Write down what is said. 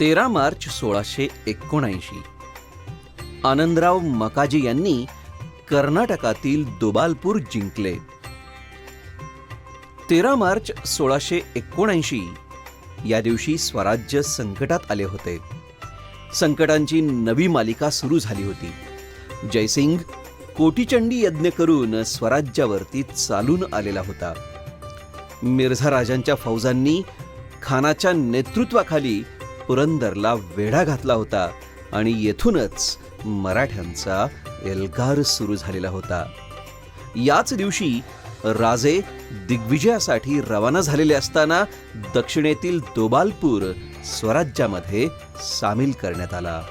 तेरा मार्च सोळाशे एकोणऐंशी. आनंदराव मकाजी यांनी कर्नाटकातील दोबालपूर जिंकले. तेरा मार्च सोळाशे एकोणऐंशी या दिवशी स्वराज्य संकटात आले होते. संकटांची नवी मालिका सुरू झाली होती. जयसिंग कोटीचंडी यज्ञ करून स्वराज्यावरती चालून आलेला होता. मिर्झा राजांच्या फौजांनी खानाच्या नेतृत्वाखाली पुरंदरला वेढा घातला होता आणि येथूनच मराठ्यांचा एल्गार सुरू झालेला होता. याच दिवशी राजे दिग्विजयासाठी रवाना झालेले असताना दक्षिणेतील दोबालपूर स्वराज्यामध्ये सामील करण्यात आला.